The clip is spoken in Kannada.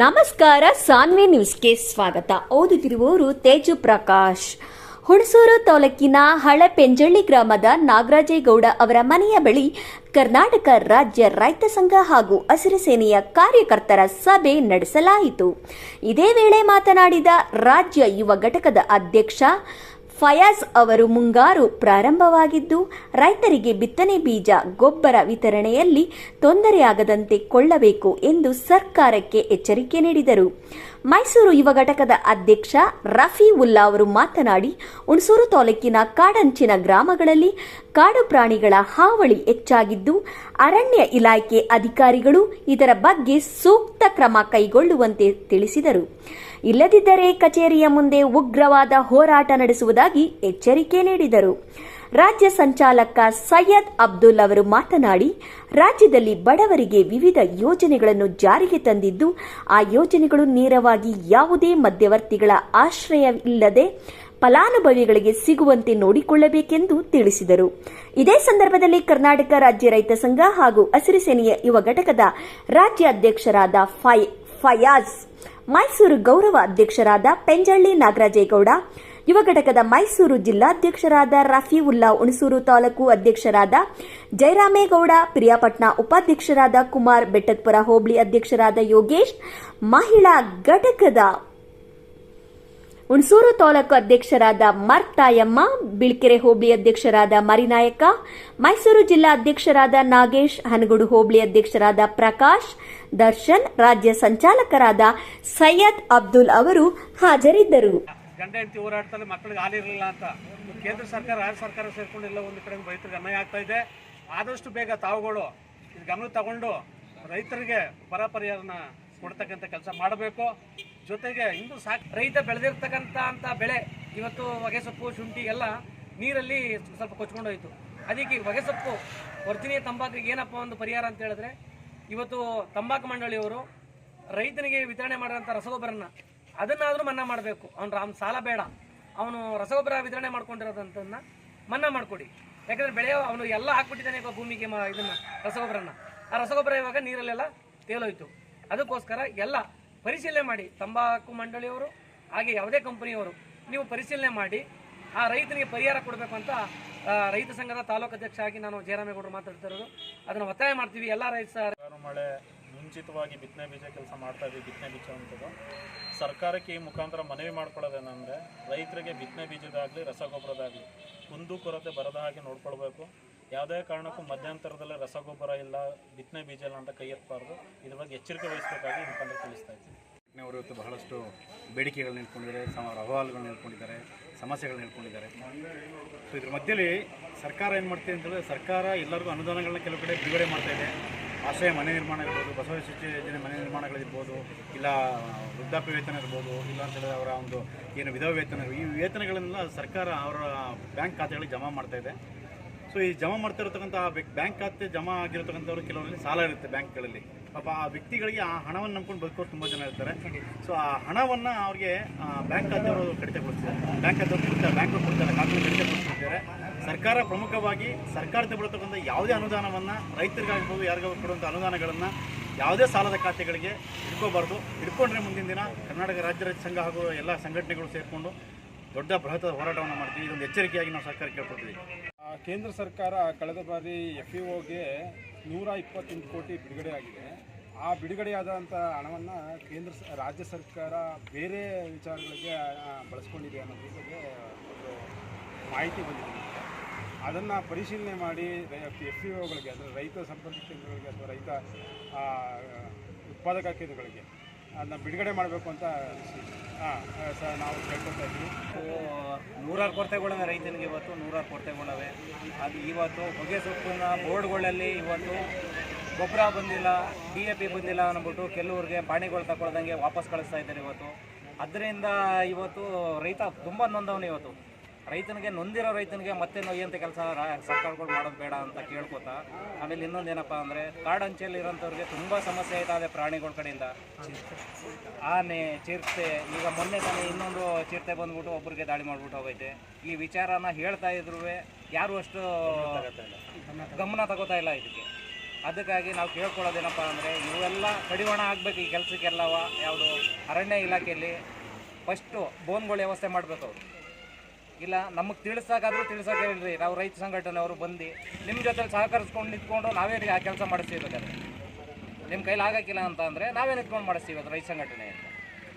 ನಮಸ್ಕಾರ, ಸಾನ್ವಿ ನ್ಯೂಸ್ಗೆ ಸ್ವಾಗತ. ಓದುತ್ತಿರುವವರು ತೇಜು ಪ್ರಕಾಶ್. ಹುಣಸೂರು ತಾಲೂಕಿನ ಹಳಪೆಂಜಳ್ಳಿ ಗ್ರಾಮದ ನಾಗರಾಜೇಗೌಡ ಅವರ ಮನೆಯ ಬಳಿ ಕರ್ನಾಟಕ ರಾಜ್ಯ ರೈತ ಸಂಘ ಹಾಗೂ ಹಸಿರು ಸೇನೆಯ ಕಾರ್ಯಕರ್ತರ ಸಭೆ ನಡೆಸಲಾಯಿತು. ಇದೇ ವೇಳೆ ಮಾತನಾಡಿದ ರಾಜ್ಯ ಯುವ ಘಟಕದ ಅಧ್ಯಕ್ಷ ಫಯಾಜ್ ಅವರು ಮುಂಗಾರು ಪ್ರಾರಂಭವಾಗಿದ್ದು, ರೈತರಿಗೆ ಬಿತ್ತನೆ ಬೀಜ, ಗೊಬ್ಬರ ವಿತರಣೆಯಲ್ಲಿ ತೊಂದರೆಯಾಗದಂತೆ ಕೊಳ್ಳಬೇಕು ಎಂದು ಸರ್ಕಾರಕ್ಕೆ ಎಚ್ಚರಿಕೆ ನೀಡಿದರು. ಮೈಸೂರು ಯುವ ಘಟಕದ ಅಧ್ಯಕ್ಷ ರಫಿ ಉಲ್ಲಾ ಅವರು ಮಾತನಾಡಿ, ಹುಣಸೂರು ತಾಲೂಕಿನ ಕಾಡಂಚಿನ ಗ್ರಾಮಗಳಲ್ಲಿ ಕಾಡು ಪ್ರಾಣಿಗಳ ಹಾವಳಿ ಹೆಚ್ಚಾಗಿದ್ದು, ಅರಣ್ಯ ಇಲಾಖೆ ಅಧಿಕಾರಿಗಳು ಇದರ ಬಗ್ಗೆ ಸೂಕ್ತ ಕ್ರಮ ಕೈಗೊಳ್ಳುವಂತೆ ತಿಳಿಸಿದರು. ಇಲ್ಲದಿದ್ದರೆ ಕಚೇರಿಯ ಮುಂದೆ ಉಗ್ರವಾದ ಹೋರಾಟ ನಡೆಸುವುದಾಗಿ ಎಚ್ಚರಿಕೆ ನೀಡಿದರು. ರಾಜ್ಯ ಸಂಚಾಲಕ ಸೈಯದ್ ಅಬ್ದುಲ್ ಅವರು ಮಾತನಾಡಿ, ರಾಜ್ಯದಲ್ಲಿ ಬಡವರಿಗೆ ವಿವಿಧ ಯೋಜನೆಗಳನ್ನು ಜಾರಿಗೆ ತಂದಿದ್ದು, ಆ ಯೋಜನೆಗಳು ನೇರವಾಗಿ ಯಾವುದೇ ಮಧ್ಯವರ್ತಿಗಳ ಆಶ್ರಯವಿಲ್ಲದೆ ಫಲಾನುಭವಿಗಳಿಗೆ ಸಿಗುವಂತೆ ನೋಡಿಕೊಳ್ಳಬೇಕೆಂದು ತಿಳಿಸಿದರು. ಇದೇ ಸಂದರ್ಭದಲ್ಲಿ ಕರ್ನಾಟಕ ರಾಜ್ಯ ರೈತ ಸಂಘ ಹಾಗೂ ಹಸಿರು ಸೇನೆಯ ಯುವ ಘಟಕದ ರಾಜ್ಯಾಧ್ಯಕ್ಷರಾದ ಫಯಾಜ್ ಮೈಸೂರು ಗೌರವ ಅಧ್ಯಕ್ಷರಾದ ಪೆಂಜಳ್ಳಿ ನಾಗರಾಜೇಗೌಡ ಯುವ ಘಟಕದ ಮೈಸೂರು ಜಿಲ್ಲಾಧ್ಯಕ್ಷರಾದ ರಫೀವುಲ್ಲಾ ಹುಣಸೂರು ತಾಲೂಕು ಅಧ್ಯಕ್ಷರಾದ ಜಯರಾಮೇಗೌಡ ಪ್ರಿಯಾಪಟ್ನ ಉಪಾಧ್ಯಕ್ಷರಾದ ಕುಮಾರ್ ಬೆಟ್ಟದ್ಪುರ ಹೋಬಳಿ ಅಧ್ಯಕ್ಷರಾದ ಯೋಗೇಶ್, ಮಹಿಳಾ ಘಟಕದ ಹುಣಸೂರು ತಾಲೂಕು ಅಧ್ಯಕ್ಷರಾದ ಮರ್ತಾಯಮ್ಮ, ಬಿಳ್ಕೆರೆ ಹೋಬಳಿ ಅಧ್ಯಕ್ಷರಾದ ಮರಿನಾಯಕ, ಮೈಸೂರು ಜಿಲ್ಲಾ ಅಧ್ಯಕ್ಷರಾದ ನಾಗೇಶ್, ಹನಗುಡು ಹೋಬಳಿ ಅಧ್ಯಕ್ಷರಾದ ಪ್ರಕಾಶ್, ದರ್ಶನ್, ರಾಜ್ಯ ಸಂಚಾಲಕರಾದ ಸೈಯದ್ ಅಬ್ದುಲ್ ಅವರು ಹಾಜರಿದ್ದರು. ಗಂಡ ಹೆಂಡತಿ ಹೋರಾಡ್ತಾರೆ, ಮಕ್ಕಳಿಗೆ ಹಾಲಿರಲಿಲ್ಲ ಅಂತ. ಕೇಂದ್ರ ಸರ್ಕಾರ, ರಾಜ್ಯ ಸರ್ಕಾರ ಸೇರ್ಕೊಂಡು ಎಲ್ಲ ಒಂದು ಕಡೆ ರೈತರಿಗೆ ಅನ್ಯಾಯ ಆಗ್ತಾ ಇದೆ. ಆದಷ್ಟು ಬೇಗ ತಾವುಗಳು ಇದು ಗಮನ ತಗೊಂಡು ರೈತರಿಗೆ ಬರ ಪರಿಹಾರನ ಕೊಡ್ತಕ್ಕಂಥ ಕೆಲಸ ಮಾಡಬೇಕು. ಜೊತೆಗೆ ಇಂದು ಸಾಕು ರೈತ ಬೆಳೆದಿರ್ತಕ್ಕಂಥ ಅಂತ ಬೆಳೆ, ಇವತ್ತು ಹೊಗೆಸೊಪ್ಪು ಶುಂಠಿ ಎಲ್ಲ ನೀರಲ್ಲಿ ಸ್ವಲ್ಪ ಕೊಚ್ಕೊಂಡು ಹೋಯ್ತು ಅದಕ್ಕೆ ಈ ಹೊಗೆಸೊಪ್ಪು ವರ್ಜಿನಿಯ ತಂಬಾಕಿಗೆ ಏನಪ್ಪ ಒಂದು ಪರಿಹಾರ ಅಂತ ಹೇಳಿದ್ರೆ, ಇವತ್ತು ತಂಬಾಕು ಮಂಡಳಿಯವರು ರೈತನಿಗೆ ವಿತರಣೆ ಮಾಡಿದಂಥ ರಸಗೊಬ್ಬರನ ಅದನ್ನಾದರೂ ಮನ್ನಾ ಮಾಡಬೇಕು. ಅವ್ನು ರಾಮ್ ಸಾಲ ಬೇಡ. ಅವನು ರಸಗೊಬ್ಬರ ವಿತರಣೆ ಮಾಡ್ಕೊಂಡಿರೋದಂತನ್ನ ಮನ್ನಾ ಮಾಡಿಕೊಡಿ. ಯಾಕಂದ್ರೆ ಬೆಳೆ ಅವನು ಎಲ್ಲ ಹಾಕ್ಬಿಟ್ಟಿದ್ದಾನೆ ಇವಾಗ ಭೂಮಿಗೆ ಮ ಇದನ್ನ ರಸಗೊಬ್ಬರನ ಆ ರಸಗೊಬ್ಬರ ಇವಾಗ ನೀರಲ್ಲೆಲ್ಲ ತೇಲೋಯ್ತು. ಅದಕ್ಕೋಸ್ಕರ ಎಲ್ಲ ಪರಿಶೀಲನೆ ಮಾಡಿ. ತಂಬಾಕು ಮಂಡಳಿಯವರು, ಹಾಗೆ ಯಾವುದೇ ಕಂಪನಿಯವರು, ನೀವು ಪರಿಶೀಲನೆ ಮಾಡಿ, ಆ ರೈತನಿಗೆ ಪರಿಹಾರ ಕೊಡಬೇಕು ಅಂತ ರೈತ ಸಂಘದ ತಾಲೂಕು ಅಧ್ಯಕ್ಷ ಆಗಿ ನಾನು ಜಯರಾಮೇಗೌಡರು ಮಾತಾಡ್ತಾ ಇರೋದು. ಅದನ್ನು ಒತ್ತಾಯ ಮಾಡ್ತೀವಿ. ಎಲ್ಲ ರೈತ ಮಳೆ ಮುಂಚಿತವಾಗಿ ಬಿತ್ತನೆ ಬೀಜ ಕೆಲಸ ಮಾಡ್ತಾ ಇದ್ವಿ, ಬಿತ್ತನೆ ಬೀಜ ಅಂತದ್ದು ಸರ್ಕಾರಕ್ಕೆ ಈ ಮುಖಾಂತರ ಮನವಿ ಮಾಡ್ಕೊಳ್ಳೋದೇನೆಂದರೆ, ರೈತರಿಗೆ ಬಿತ್ತನೆ ಬೀಜದಾಗಲಿ, ರಸಗೊಬ್ಬರದಾಗಲಿ, ಕುಂದು ಕೊರತೆ ಬರದ ಹಾಗೆ ನೋಡ್ಕೊಳ್ಬೇಕು. ಯಾವುದೇ ಕಾರಣಕ್ಕೂ ಮಧ್ಯಂತರದಲ್ಲಿ ರಸಗೊಬ್ಬರ ಇಲ್ಲ, ಬಿತ್ತನೆ ಬೀಜ ಇಲ್ಲ ಅಂತ ಕೈ ಎತ್ತಬಾರ್ದು. ಇದ್ರ ಬಗ್ಗೆ ಎಚ್ಚರಿಕೆ ವಹಿಸಬೇಕಾಗಿ ಮುಖಾಂತರ ತಿಳಿಸ್ತಾ ಇದ್ದೀನಿ. ಅವರು ಇವತ್ತು ಬಹಳಷ್ಟು ಬೇಡಿಕೆಗಳು ನಿಂತ್ಕೊಂಡಿದ್ದಾರೆ, ಸಮ ಅಹವಾಲುಗಳು ಇಟ್ಕೊಂಡಿದ್ದಾರೆ ಸಮಸ್ಯೆಗಳು ಇಟ್ಕೊಂಡಿದ್ದಾರೆ ಸೊ ಇದ್ರ ಮಧ್ಯದಲ್ಲಿ ಸರ್ಕಾರ ಏನು ಮಾಡ್ತೀವಿ ಅಂತಂದರೆ ಸರ್ಕಾರ ಎಲ್ಲರಿಗೂ ಅನುದಾನಗಳನ್ನ ಕೆಲವು ಕಡೆ ಬಿಡುಗಡೆ ಇದೆ. ಆಶ್ರಯ ಮನೆ ನಿರ್ಮಾಣ ಇರ್ಬೋದು ಬಸವ ಶಿಕ್ಷೆ ಯೋಜನೆ ಮನೆ ನಿರ್ಮಾಣಗಳಿರ್ಬೋದು, ಇಲ್ಲ ವೃದ್ಧಾಪ್ಯ ವೇತನ ಇರ್ಬೋದು, ಇಲ್ಲ ಅಂತೇಳಿದ್ರೆ ಅವರ ಒಂದು ಏನು ವಿಧವ ವೇತನ ಈ ವೇತನಗಳನ್ನೆಲ್ಲ ಸರ್ಕಾರ ಅವರ ಬ್ಯಾಂಕ್ ಖಾತೆಗಳಿಗೆ ಜಮಾ ಮಾಡ್ತಾ ಇದೆ. ಸೊ ಈ ಜಮಾ ಮಾಡ್ತಾ ಇರತಕ್ಕಂಥ ಬ್ಯಾಂಕ್ ಖಾತೆ ಜಮಾ ಆಗಿರತಕ್ಕಂಥವ್ರು ಕೆಲವರಲ್ಲಿ ಸಾಲ ಇರುತ್ತೆ ಬ್ಯಾಂಕ್ಗಳಲ್ಲಿ. ಪಾಪ ಆ ವ್ಯಕ್ತಿಗಳಿಗೆ ಆ ಹಣವನ್ನು ನಂಬ್ಕೊಂಡು ಬದುಕೋರು ತುಂಬ ಜನ ಇರ್ತಾರೆ. ಸೊ ಆ ಹಣವನ್ನು ಅವ್ರಿಗೆ ಬ್ಯಾಂಕ್ ಖಾತೆಯವರು ಕಡಿತಗೊಳಿಸಿದ್ದಾರೆ ಬ್ಯಾಂಕ್ ಖಾತೆಯವರು ಕೊಡ್ತಾರೆ ಬ್ಯಾಂಕ್ ಕೊಡ್ತಾರೆ ಖಾತೆ ಕಡಿತಗೊಳಿಸಿದ್ದಾರೆ ಸರ್ಕಾರ ಪ್ರಮುಖವಾಗಿ ಸರ್ಕಾರದ ಬಿಡತಕ್ಕಂಥ ಯಾವುದೇ ಅನುದಾನವನ್ನು ರೈತರಿಗಾಗಬಹುದು ಯಾರಿಗಾದ್ರು ಕೊಡುವಂಥ ಅನುದಾನಗಳನ್ನು ಯಾವುದೇ ಸಾಲದ ಖಾತೆಗಳಿಗೆ ಇಟ್ಕೋಬಾರ್ದು ಇಟ್ಕೊಂಡ್ರೆ ಮುಂದಿನ ದಿನ ಕರ್ನಾಟಕ ರಾಜ್ಯ ರೈತ ಸಂಘ ಹಾಗೂ ಎಲ್ಲ ಸಂಘಟನೆಗಳು ಸೇರಿಕೊಂಡು ದೊಡ್ಡ ಬೃಹತ್ ಹೋರಾಟವನ್ನು ಮಾಡ್ತೀವಿ. ಇದೊಂದು ಎಚ್ಚರಿಕೆಯಾಗಿ ನಾವು ಸರ್ಕಾರ ಕೇಳ್ಕೊಳ್ತೀವಿ. ಕೇಂದ್ರ ಸರ್ಕಾರ ಕಳೆದ ಬಾರಿ ಎಫ್ ಇ ಒಗೆ ನೂರ ಇಪ್ಪತ್ತೆಂಟು ಕೋಟಿ ಬಿಡುಗಡೆ ಆಗಿದೆ. ಆ ಬಿಡುಗಡೆಯಾದಂಥ ಹಣವನ್ನು ಕೇಂದ್ರ ರಾಜ್ಯ ಸರ್ಕಾರ ಬೇರೆ ವಿಚಾರಗಳಿಗೆ ಬಳಸ್ಕೊಂಡಿದೆ ಅನ್ನೋದ್ರ ಬಗ್ಗೆ ಒಂದು ಮಾಹಿತಿ ಬಂದಿದೆ. ಅದನ್ನು ಪರಿಶೀಲನೆ ಮಾಡಿ ಎಫ್ ಇ ಒಗಳಿಗೆ ಅಂದರೆ ರೈತ ಸಂಪರ್ಕ ಕೇಂದ್ರಗಳಿಗೆ ಅಥವಾ ರೈತ ಉತ್ಪಾದಕ ಕೇಂದ್ರಗಳಿಗೆ ಅದನ್ನ ಬಿಡುಗಡೆ ಮಾಡಬೇಕು ಅಂತ ಹಾಂ ಸರ್, ನಾವು ಕೇಳ್ಕೊತಾ ಇದ್ದೀವಿ. ನೂರಾರು ಕೊರತೆಗಳನ್ನ ರೈತನಿಗೆ ಇವತ್ತು, ನೂರಾರು ಕೊರತೆಗಳವೆ ಅದು ಇವತ್ತು ಹೊಗೆ ಸೊಪ್ಪಿನ ಬೋರ್ಡ್ಗಳಲ್ಲಿ ಇವತ್ತು ಗೊಬ್ಬರ ಬಂದಿಲ್ಲ, ಡಿ ಎ ಪಿ ಬಂದಿಲ್ಲ ಅಂದ್ಬಿಟ್ಟು ಕೆಲವ್ರಿಗೆ ಪಾಣಿಗಳು ತಗೊಳ್ದಂಗೆ ವಾಪಸ್ ಕಳಿಸ್ತಾ ಇದ್ದಾರೆ ಇವತ್ತು. ಅದರಿಂದ ಇವತ್ತು ರೈತ ತುಂಬ ನೊಂದವನು ಇವತ್ತು. ರೈತನಿಗೆ ನೊಂದಿರೋ ರೈತನಿಗೆ ಮತ್ತೆ ನೊಯ್ಯಂಥ ಕೆಲಸ ಸರ್ಕಾರಗಳು ಮಾಡೋದು ಬೇಡ ಅಂತ ಕೇಳ್ಕೊತಾ, ಆಮೇಲೆ ಇನ್ನೊಂದು ಏನಪ್ಪ ಅಂದರೆ ಕಾಡಂಚೆಯಲ್ಲಿ ಇರೋಂಥವ್ರಿಗೆ ತುಂಬ ಸಮಸ್ಯೆ ಆಯ್ತಾ ಅದೇ ಪ್ರಾಣಿಗಳ ಕಡೆಯಿಂದ. ಆನೆ, ಚಿರತೆ, ಈಗ ಮೊನ್ನೆ ತಾನೇ ಇನ್ನೊಂದು ಚಿರತೆ ಬಂದ್ಬಿಟ್ಟು ಒಬ್ಬರಿಗೆ ದಾಳಿ ಮಾಡ್ಬಿಟ್ಟು ಹೋಗೈತೆ. ಈ ವಿಚಾರನ ಹೇಳ್ತಾ ಇದ್ರು ಯಾರು ಅಷ್ಟು ಗಮನ ತಗೋತಾ ಇಲ್ಲ ಇದಕ್ಕೆ. ಅದಕ್ಕಾಗಿ ನಾವು ಕೇಳ್ಕೊಳ್ಳೋದೇನಪ್ಪ ಅಂದರೆ ಇವೆಲ್ಲ ಕಡಿವಾಣ ಆಗಬೇಕು ಈ ಕೆಲಸಕ್ಕೆಲ್ಲವ, ಯಾವುದು ಅರಣ್ಯ ಇಲಾಖೆಯಲ್ಲಿ. ಫಸ್ಟು, ಬೋನ್ಗಳು ವ್ಯವಸ್ಥೆ ಮಾಡಬೇಕು ಅವರು. ಇಲ್ಲ, ನಮಗೆ ತಿಳಿಸೋಕ್ಕಾದ್ರೂ ತಿಳಿಸೋಕೆ ಇಲ್ಲರಿ ನಾವು ರೈತ ಸಂಘಟನೆಯವರು ಬಂದು ನಿಮ್ಮ ಜೊತೆ ಸಹಕರಿಸ್ಕೊಂಡು ನಿಂತ್ಕೊಂಡು ನಾವೇ ಆ ಕೆಲಸ ಮಾಡಿಸ್ತೀವಿ ಬೇಕಾದ್ರೆ. ನಿಮ್ಮ ಕೈಲಿ ಆಗಕ್ಕಿಲ್ಲ ಅಂತ ಅಂದರೆ ನಾವೇ ನಿಂತ್ಕೊಂಡು ಮಾಡಿಸ್ತೀವಿ ಅದು ರೈತ ಸಂಘಟನೆ.